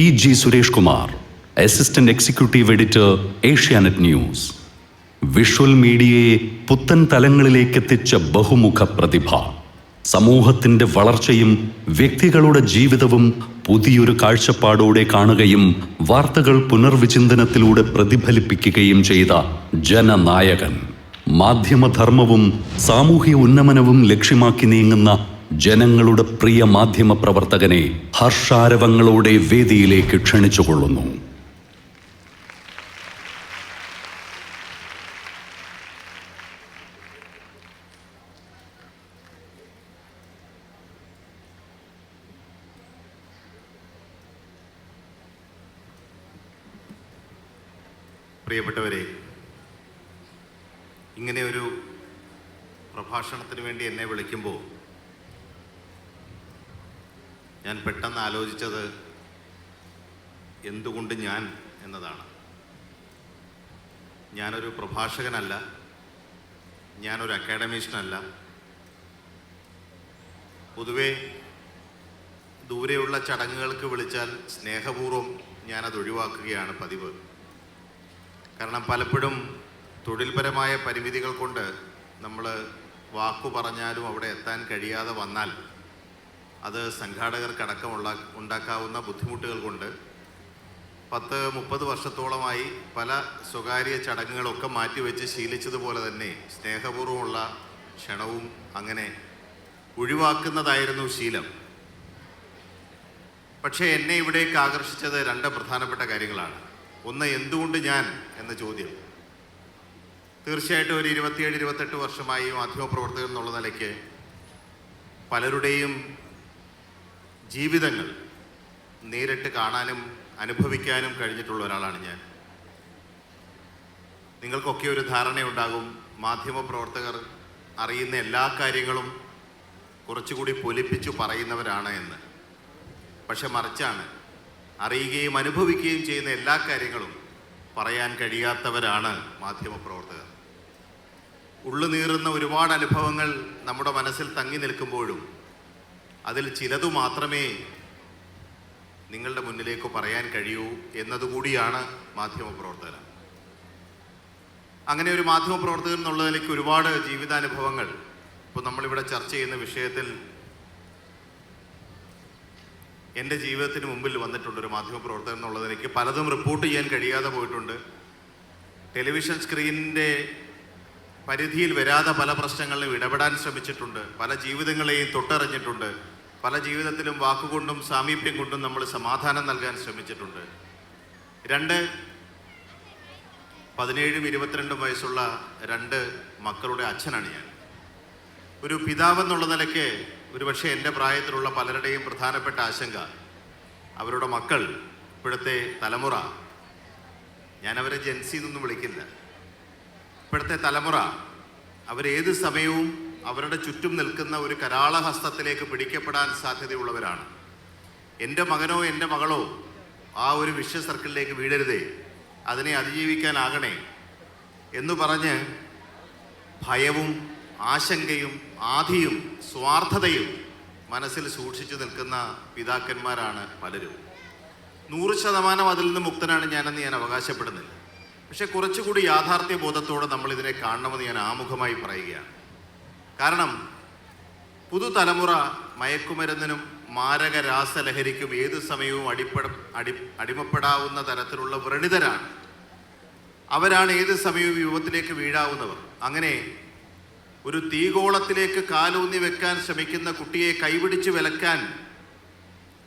P G Suresh Kumar assistant executive editor Asianet news. Visual മീഡിയയെ പുത്തൻ തലങ്ങളിലേക്ക് എത്തിച്ച ബഹുമുഖ പ്രതിഭ. സമൂഹത്തിന്റെ വളർച്ചയും വ്യക്തികളുടെ ജീവിതവും പുതിയൊരു കാഴ്ചപ്പാടോടെ കാണുകയും വാർത്തകൾ പുനർവിചിന്തനത്തിലൂടെ പ്രതിഫലിപ്പിക്കുകയും ചെയ്ത ജനനായകൻ. മാധ്യമധർമ്മവും സാമൂഹ്യ ഉന്നമനവും ലക്ഷ്യമാക്കി നീങ്ങുന്ന ജനങ്ങളുടെ പ്രിയ മാധ്യമ പ്രവർത്തകനെ ഹർഷാരവങ്ങളോടെ വേദിയിലേക്ക് ക്ഷണിച്ചുകൊള്ളുന്നു. പ്രിയപ്പെട്ടവരെ ഇങ്ങനെ ഒരു പ്രഭാഷണത്തിന് വേണ്ടി എന്നെ വിളിക്കുമ്പോൾ ഞാൻ പെട്ടെന്ന് ആലോചിച്ചത് എന്തുകൊണ്ട് ഞാൻ എന്നതാണ്. ഞാനൊരു പ്രഭാഷകനല്ല ഞാനൊരു അക്കാഡമീഷ്യനല്ല. പൊതുവേ ദൂരെയുള്ള ചടങ്ങുകൾക്ക് വിളിച്ചാൽ സ്നേഹപൂർവം ഞാനത് ഒഴിവാക്കുകയാണ് പതിവ്. കാരണം പലപ്പോഴും തൊഴിൽപരമായ പരിമിതികൾ കൊണ്ട് നമ്മൾ വാക്കു പറഞ്ഞാലും അവിടെ എത്താൻ കഴിയാതെ വന്നാൽ അത് സംഘാടകർക്കടക്കമുള്ള ഉണ്ടാക്കാവുന്ന ബുദ്ധിമുട്ടുകൾ കൊണ്ട് പത്ത് മുപ്പത് വർഷത്തോളമായി പല സ്വകാര്യ ചടങ്ങുകളൊക്കെ മാറ്റിവെച്ച് ശീലിച്ചതുപോലെ തന്നെ സ്നേഹപൂർവമുള്ള ക്ഷണവും അങ്ങനെ ഒഴിവാക്കുന്നതായിരുന്നു ശീലം. പക്ഷേ എന്നെ ഇവിടേക്ക് ആകർഷിച്ചത് രണ്ട് പ്രധാനപ്പെട്ട കാര്യങ്ങളാണ്. ഒന്ന് എന്തുകൊണ്ട് ഞാൻ എന്ന ചോദ്യം. തീർച്ചയായിട്ടും ഒരു ഇരുപത്തിയേഴ് ഇരുപത്തെട്ട് വർഷമായി മാധ്യമപ്രവർത്തകൻ എന്നുള്ള നിലയ്ക്ക് പലരുടെയും ജീവിതങ്ങൾ നേരിട്ട് കാണാനും അനുഭവിക്കാനും കഴിഞ്ഞിട്ടുള്ള ഒരാളാണ് ഞാൻ. നിങ്ങൾക്കൊക്കെ ഒരു ധാരണയുണ്ടാകും. മാധ്യമപ്രവർത്തകർ അറിയുന്ന എല്ലാ കാര്യങ്ങളും കുറച്ചുകൂടി പൊലിപ്പിച്ചു പറയുന്നവരാണ് എന്ന്. പക്ഷെ മറിച്ചാണ് അറിയുകയും അനുഭവിക്കുകയും ചെയ്യുന്ന എല്ലാ കാര്യങ്ങളും പറയാൻ കഴിയാത്തവരാണ് മാധ്യമപ്രവർത്തകർ. ഉള്ളു നീറുന്ന ഒരുപാട് അനുഭവങ്ങൾ നമ്മുടെ മനസ്സിൽ തങ്ങി നിൽക്കുമ്പോഴും അതിൽ ചിലതു മാത്രമേ നിങ്ങളുടെ മുന്നിലേക്ക് പറയാൻ കഴിയൂ എന്നതുകൂടിയാണ് മാധ്യമപ്രവർത്തകർ. അങ്ങനെ ഒരു മാധ്യമപ്രവർത്തകൻ എന്നുള്ള നിലയ്ക്ക് ഒരുപാട് ജീവിതാനുഭവങ്ങൾ ഇപ്പോൾ നമ്മളിവിടെ ചർച്ച ചെയ്യുന്ന വിഷയത്തിൽ എന്റെ ജീവിതത്തിന് മുമ്പിൽ വന്നിട്ടുണ്ട് ഒരു മാധ്യമപ്രവർത്തകൻ എന്നുള്ളതിലേക്ക് പലതും റിപ്പോർട്ട് ചെയ്യാൻ കഴിയാതെ പോയിട്ടുണ്ട്. ടെലിവിഷൻ സ്ക്രീനിന്റെ പരിധിയിൽ വരാതെ പല പ്രശ്നങ്ങളിലും ഇടപെടാൻ ശ്രമിച്ചിട്ടുണ്ട്. പല ജീവിതങ്ങളെയും തൊട്ടറിഞ്ഞിട്ടുണ്ട്. പല ജീവിതത്തിലും വാക്കുകൊണ്ടും സാമീപ്യം കൊണ്ടും നമ്മൾ സമാധാനം നൽകാൻ ശ്രമിച്ചിട്ടുണ്ട്. രണ്ട് പതിനേഴും ഇരുപത്തിരണ്ടും വയസ്സുള്ള രണ്ട് മക്കളുടെ അച്ഛനാണ് ഞാൻ. ഒരു പിതാവ് എന്നുള്ള നിലയ്ക്ക് ഒരുപക്ഷെ എന്റെ പ്രായത്തിലുള്ള പലരുടെയും പ്രധാനപ്പെട്ട ആശങ്ക അവരുടെ മക്കൾ ഇപ്പോഴത്തെ തലമുറ. ഞാനവരെ ജെൻസി എന്നൊന്നും വിളിക്കില്ല. ഇപ്പോഴത്തെ തലമുറ അവരേത് സമയവും അവരുടെ ചുറ്റും നിൽക്കുന്ന ഒരു കരാളഹസ്തത്തിലേക്ക് പിടിക്കപ്പെടാൻ സാധ്യതയുള്ളവരാണ്. എന്റെ മകനോ എന്റെ മകളോ ആ ഒരു വിശ്വ സർക്കിളിലേക്ക് വീഴരുതേ. അതിനെ അതിജീവിക്കാനാകണേ എന്ന് പറഞ്ഞ് ഭയവും ആശങ്കയും ആധിയും സ്വാർത്ഥതയും മനസ്സിൽ സൂക്ഷിച്ചു നിൽക്കുന്ന പിതാക്കന്മാരാണ് പലരും. നൂറ് ശതമാനം അതിൽ നിന്ന് മുക്തനാണ് ഞാനെന്ന് ഞാൻ അവകാശപ്പെടുന്നില്ല. പക്ഷെ കുറച്ചുകൂടി യാഥാർത്ഥ്യ ബോധത്തോടെ നമ്മൾ ഇതിനെ കാണണമെന്ന് ഞാൻ ആമുഖമായി പറയുകയാണ്. കാരണം പുതുതലമുറ മയക്കുമരുന്നിനും മാരക രാസലഹരിക്കും ഏത് സമയവും അടിപ്പട അടി അടിമപ്പെടാവുന്ന തരത്തിലുള്ള വ്രണിതരാണ്. അവരാണ് ഏത് സമയവും യുവത്തിലേക്ക് വീഴാവുന്നവർ. അങ്ങനെ ഒരു തീകോളത്തിലേക്ക് കാലൂന്നി വെക്കാൻ ശ്രമിക്കുന്ന കുട്ടിയെ കൈപിടിച്ച് വിലക്കാൻ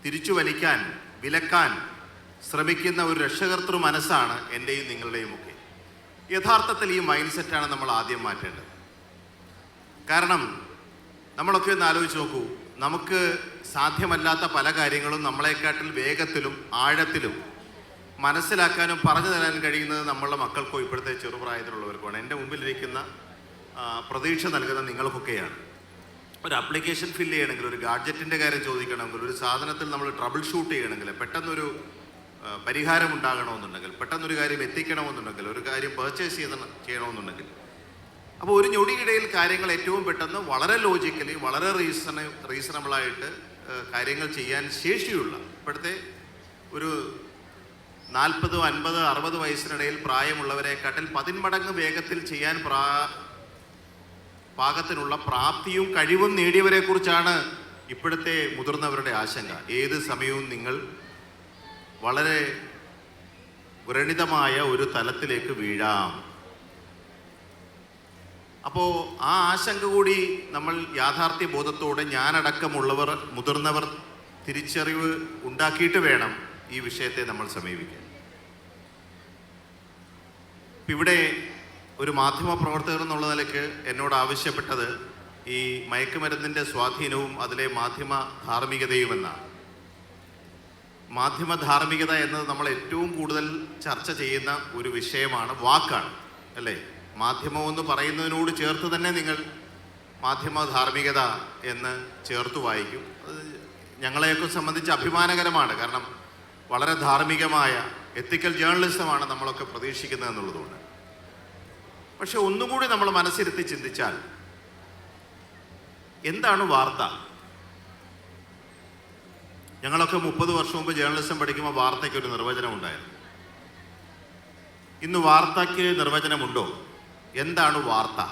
തിരിച്ചു വലിക്കാൻ വിലക്കാൻ ശ്രമിക്കുന്ന ഒരു രക്ഷകർത്തൃ മനസ്സാണ് എന്റെയും നിങ്ങളുടെയും ഒക്കെ. യഥാർത്ഥത്തിൽ ഈ മൈൻഡ് സെറ്റാണ് നമ്മൾ ആദ്യം മാറ്റേണ്ടത്. കാരണം നമ്മളൊക്കെ ഒന്ന് ആലോചിച്ച് നോക്കൂ. നമുക്ക് സാധ്യമല്ലാത്ത പല കാര്യങ്ങളും നമ്മളെക്കാട്ടിൽ വേഗത്തിലും ആഴത്തിലും മനസ്സിലാക്കാനും പറഞ്ഞു തരാൻ കഴിയുന്നത് നമ്മളുടെ മക്കൾക്കോ ഇപ്പോഴത്തെ ചെറുപ്രായത്തിലുള്ളവർക്കുമാണ് എന്റെ മുമ്പിലിരിക്കുന്ന പ്രതീക്ഷ നൽകുന്ന നിങ്ങൾക്കൊക്കെയാണ്. ഒരു അപ്ലിക്കേഷൻ ഫില്ല് ചെയ്യണമെങ്കിൽ ഒരു ഗാഡ്ജറ്റിന്റെ കാര്യം ചോദിക്കണമെങ്കിൽ ഒരു സാധനത്തിൽ നമ്മൾ ട്രബിൾ ഷൂട്ട് ചെയ്യണമെങ്കിൽ പെട്ടെന്നൊരു പരിഹാരം ഉണ്ടാകണമെന്നുണ്ടെങ്കിൽ പെട്ടെന്നൊരു കാര്യം എത്തിക്കണമെന്നുണ്ടെങ്കിൽ ഒരു കാര്യം പർച്ചേസ് ചെയ്ത ചെയ്യണമെന്നുണ്ടെങ്കിൽ. അപ്പോൾ ഒരു ഞൊടിയിടയിൽ കാര്യങ്ങൾ ഏറ്റവും പെട്ടെന്ന് വളരെ ലോജിക്കലി വളരെ റീസണ റീസണബിളായിട്ട് കാര്യങ്ങൾ ചെയ്യാൻ ശേഷിയുള്ള ഇപ്പോഴത്തെ ഒരു നാൽപ്പത് അൻപത് അറുപത് വയസ്സിനിടയിൽ പ്രായമുള്ളവരെക്കാട്ടിൽ പതിന്മടങ്ങ് വേഗത്തിൽ ചെയ്യാൻ പ്രാ പാകത്തിനുള്ള പ്രാപ്തിയും കഴിവും നേടിയവരെക്കുറിച്ചാണ് ഇപ്പോഴത്തെ മുതിർന്നവരുടെ ആശങ്ക. ഏത് സമയവും നിങ്ങൾ വളരെ വ്രണിതമായ ഒരു തലത്തിലേക്ക് വീഴാം. അപ്പോൾ ആ ആശങ്ക കൂടി നമ്മൾ യാഥാർത്ഥ്യ ബോധത്തോടെ ഞാനടക്കമുള്ളവർ മുതിർന്നവർ തിരിച്ചറിവ് ഉണ്ടാക്കിയിട്ട് വേണം ഈ വിഷയത്തെ നമ്മൾ സമീപിക്കാൻ. ഇവിടെ ഒരു മാധ്യമ പ്രവർത്തകർ എന്നുള്ള നിലയ്ക്ക് എന്നോട് ആവശ്യപ്പെട്ടത് ഈ മയക്കുമരുന്നിന്റെ സ്വാധീനവും അതിലെ മാധ്യമ ധാർമ്മികതയുമെന്നാണ്. മാധ്യമ ധാർമ്മികത എന്നത് നമ്മൾ ഏറ്റവും കൂടുതൽ ചർച്ച ചെയ്യുന്ന ഒരു വിഷയമാണ് വാക്കാണ് അല്ലേ? മാധ്യമം എന്ന് പറയുന്നതിനോട് ചേർത്ത് തന്നെ നിങ്ങൾ മാധ്യമ ധാർമ്മികത എന്ന് ചേർത്ത് വായിക്കും. അത് ഞങ്ങളെയൊക്കെ സംബന്ധിച്ച് അഭിമാനകരമാണ്. കാരണം വളരെ ധാർമ്മികമായ എത്തിക്കൽ ജേർണലിസമാണ് നമ്മളൊക്കെ പ്രതീക്ഷിക്കുന്നത് എന്നുള്ളതുകൊണ്ട്. പക്ഷെ ഒന്നുകൂടി നമ്മൾ മനസ്സിരുത്തി ചിന്തിച്ചാൽ എന്താണ് വാർത്ത? ഞങ്ങളൊക്കെ മുപ്പത് വർഷം മുമ്പ് ജേർണലിസം പഠിക്കുമ്പോൾ വാർത്തയ്ക്ക് ഒരു നിർവചനം ഉണ്ടായിരുന്നു ഇന്ന് വാർത്തയ്ക്ക് നിർവചനമുണ്ടോ? എന്താണ് വാർത്ത?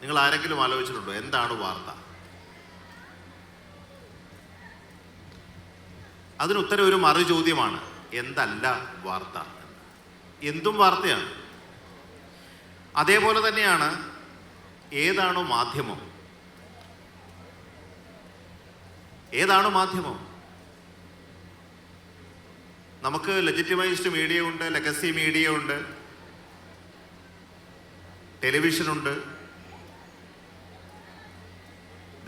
നിങ്ങൾ ആരെങ്കിലും ആലോചിച്ചിട്ടുണ്ടോ? എന്താണ് വാർത്ത? അതിനുത്തരം ഒരു മറു ചോദ്യമാണ് എന്തല്ല വാർത്ത? എന്തും വാർത്തയാണ്. അതേപോലെ തന്നെയാണ് ഏതാണോ മാധ്യമം? ഏതാണോ മാധ്യമം? നമുക്ക് ലെജിറ്റിമൈസ്ഡ് മീഡിയ ഉണ്ട് ലെഗസി മീഡിയ ഉണ്ട് ടെലിവിഷനുണ്ട്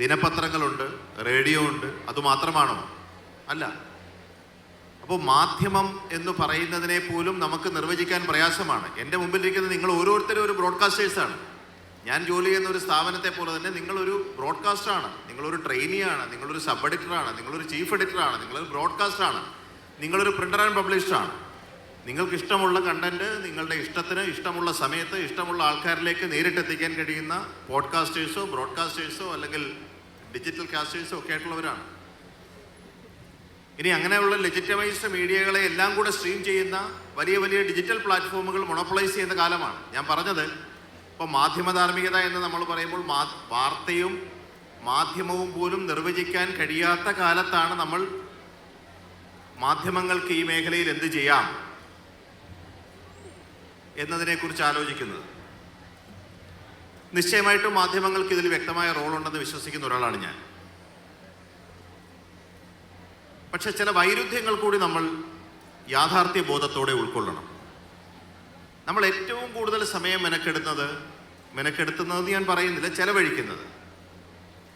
ദിനപത്രങ്ങളുണ്ട് റേഡിയോ ഉണ്ട് അതുമാത്രമാണോ അല്ല. അപ്പോൾ മാധ്യമം എന്ന് പറയുന്നതിനെ പോലും നമുക്ക് നിർവചിക്കാൻ പ്രയാസമാണ്. എന്റെ മുമ്പിലിരിക്കുന്ന നിങ്ങൾ ഓരോരുത്തരും ഒരു ബ്രോഡ്കാസ്റ്റേഴ്സാണ് ഞാൻ ജോലി ചെയ്യുന്ന ഒരു സ്ഥാപനത്തെ പോലെ തന്നെ നിങ്ങളൊരു ബ്രോഡ്കാസ്റ്ററാണ് നിങ്ങളൊരു ട്രെയിനിയാണ് നിങ്ങളൊരു സബ് എഡിറ്ററാണ് നിങ്ങളൊരു ചീഫ് എഡിറ്ററാണ് നിങ്ങളൊരു ബ്രോഡ്കാസ്റ്ററാണ് നിങ്ങളൊരു പ്രിന്റർ ആൻഡ് പബ്ലിഷാണ് നിങ്ങൾക്ക് ഇഷ്ടമുള്ള കണ്ടന്റ് നിങ്ങളുടെ ഇഷ്ടത്തിന് ഇഷ്ടമുള്ള സമയത്ത് ഇഷ്ടമുള്ള ആൾക്കാരിലേക്ക് നേരിട്ടെത്തിക്കാൻ കഴിയുന്ന പോഡ്കാസ്റ്റേഴ്സോ ബ്രോഡ്കാസ്റ്റേഴ്സോ അല്ലെങ്കിൽ ഡിജിറ്റൽ കാസ്റ്റേഴ്സോ ഒക്കെ ആയിട്ടുള്ളവരാണ്. ഇനി അങ്ങനെയുള്ള ലെജിറ്റമൈസ്ഡ് മീഡിയകളെ എല്ലാം കൂടെ സ്ട്രീം ചെയ്യുന്ന വലിയ വലിയ ഡിജിറ്റൽ പ്ലാറ്റ്ഫോമുകൾ മൊണോപ്പൊളൈസ് ചെയ്യുന്ന കാലമാണ്. ഞാൻ പറഞ്ഞത് ഇപ്പോൾ മാധ്യമധാർമ്മികത എന്ന് നമ്മൾ പറയുമ്പോൾ വാർത്തയും മാധ്യമവും പോലും നിർവചിക്കാൻ കഴിയാത്ത കാലത്താണ് നമ്മൾ മാധ്യമങ്ങൾക്ക് ഈ മേഖലയിൽ എന്ത് ചെയ്യാം എന്നതിനെക്കുറിച്ച് ആലോചിക്കുന്നത്. നിശ്ചയമായിട്ടും മാധ്യമങ്ങൾക്ക് ഇതിൽ വ്യക്തമായ റോളുണ്ടെന്ന് വിശ്വസിക്കുന്ന ഒരാളാണ് ഞാൻ. പക്ഷെ ചില വൈരുദ്ധ്യങ്ങൾ കൂടി നമ്മൾ യാഥാർത്ഥ്യ ബോധത്തോടെ ഉൾക്കൊള്ളണം. നമ്മൾ ഏറ്റവും കൂടുതൽ സമയം മെനക്കെടുന്നത് മെനക്കെടുത്തുന്നത് ഞാൻ പറയുന്നില്ല ചെലവഴിക്കുന്നത്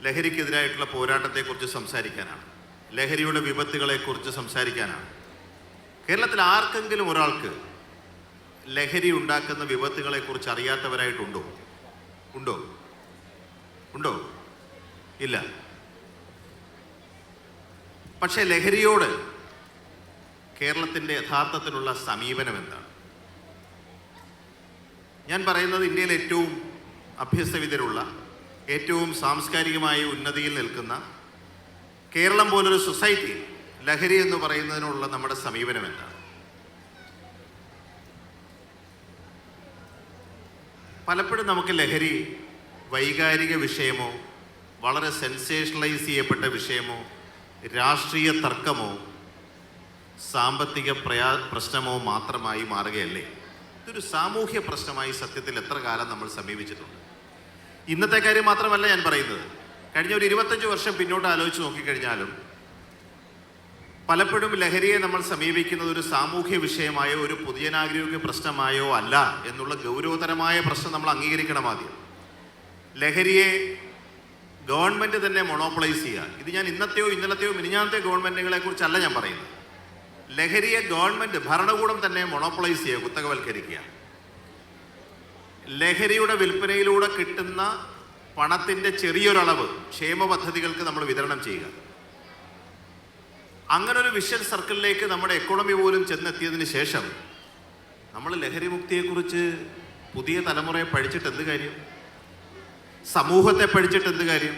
ലഹരിക്കെതിരായിട്ടുള്ള പോരാട്ടത്തെക്കുറിച്ച് സംസാരിക്കാനാണ്. ലഹരിയുടെ വിപത്തുകളെക്കുറിച്ച് സംസാരിക്കാനാണ്. കേരളത്തിൽ ആർക്കെങ്കിലും ഒരാൾക്ക് ലഹരി ഉണ്ടാക്കുന്ന വിപത്തുകളെക്കുറിച്ച് അറിയാത്തവരായിട്ടുണ്ടോ? ഉണ്ടോ? ഉണ്ടോ? ഇല്ല. പക്ഷേ ലഹരിയോട് കേരളത്തിന്റെ യഥാർത്ഥത്തിലുള്ള സമീപനം എന്താണ്? ഞാൻ പറയുന്നത് ഇന്ത്യയിൽ ഏറ്റവും അഭ്യസ്തവിധരുള്ള ഏറ്റവും സാംസ്കാരികമായി ഉന്നതിയിൽ നിൽക്കുന്ന കേരളം പോലൊരു സൊസൈറ്റി ലഹരി എന്ന് പറയുന്നതിനുള്ള നമ്മുടെ സമീപനം എന്താണ്? പലപ്പോഴും നമുക്ക് ലഹരി വൈകാരിക വിഷയമോ വളരെ സെൻസേഷണലൈസ് ചെയ്യപ്പെട്ട വിഷയമോ രാഷ്ട്രീയ തർക്കമോ സാമ്പത്തിക പ്രയാ പ്രശ്നമോ മാത്രമായി മാറുകയല്ലേ? ഇതൊരു സാമൂഹ്യ പ്രശ്നമായി സത്യത്തിൽ എത്ര കാലം നമ്മൾ സമീപിച്ചിട്ടുണ്ട്? ഇന്നത്തെ കാര്യം മാത്രമല്ല ഞാൻ പറയുന്നത്. കഴിഞ്ഞ ഒരു ഇരുപത്തഞ്ച് വർഷം പിന്നോട്ട് ആലോചിച്ച് നോക്കിക്കഴിഞ്ഞാലും പലപ്പോഴും ലഹരിയെ നമ്മൾ സമീപിക്കുന്നത് ഒരു സാമൂഹ്യ വിഷയമായോ ഒരു പൊതുജനാരോഗ്യ പ്രശ്നമായോ അല്ല എന്നുള്ള ഗൗരവതരമായ പ്രശ്നം നമ്മൾ അംഗീകരിക്കണം ആദ്യം. ലഹരിയെ ഗവൺമെന്റ് തന്നെ മൊണോപ്പളൈസ് ചെയ്യുക. ഇത് ഞാൻ ഇന്നത്തെയോ ഇന്നലത്തെയോ മിനിഞ്ഞാന്നത്തെ ഗവൺമെന്റുകളെ കുറിച്ചല്ല ഞാൻ പറയുന്നത്. ലഹരിയെ ഗവൺമെന്റ് ഭരണകൂടം തന്നെ മൊണോപ്പളൈസ് ചെയ്യുക കുത്തകവൽക്കരിക്കുക. ലഹരിയുടെ വിൽപ്പനയിലൂടെ കിട്ടുന്ന പണത്തിന്റെ ചെറിയൊരളവ് ക്ഷേമ പദ്ധതികൾക്ക് നമ്മൾ വിതരണം ചെയ്യുക. അങ്ങനെ ഒരു വിഷ്വൽ സർക്കിളിലേക്ക് നമ്മുടെ എക്കോണമി പോലും ചെന്നെത്തിയതിന് ശേഷം നമ്മൾ ലഹരി മുക്തിയെക്കുറിച്ച് പുതിയ തലമുറയെ പഠിച്ചിട്ട് എന്ത് കാര്യം? സമൂഹത്തെ പഠിച്ചിട്ട് എന്ത് കാര്യം?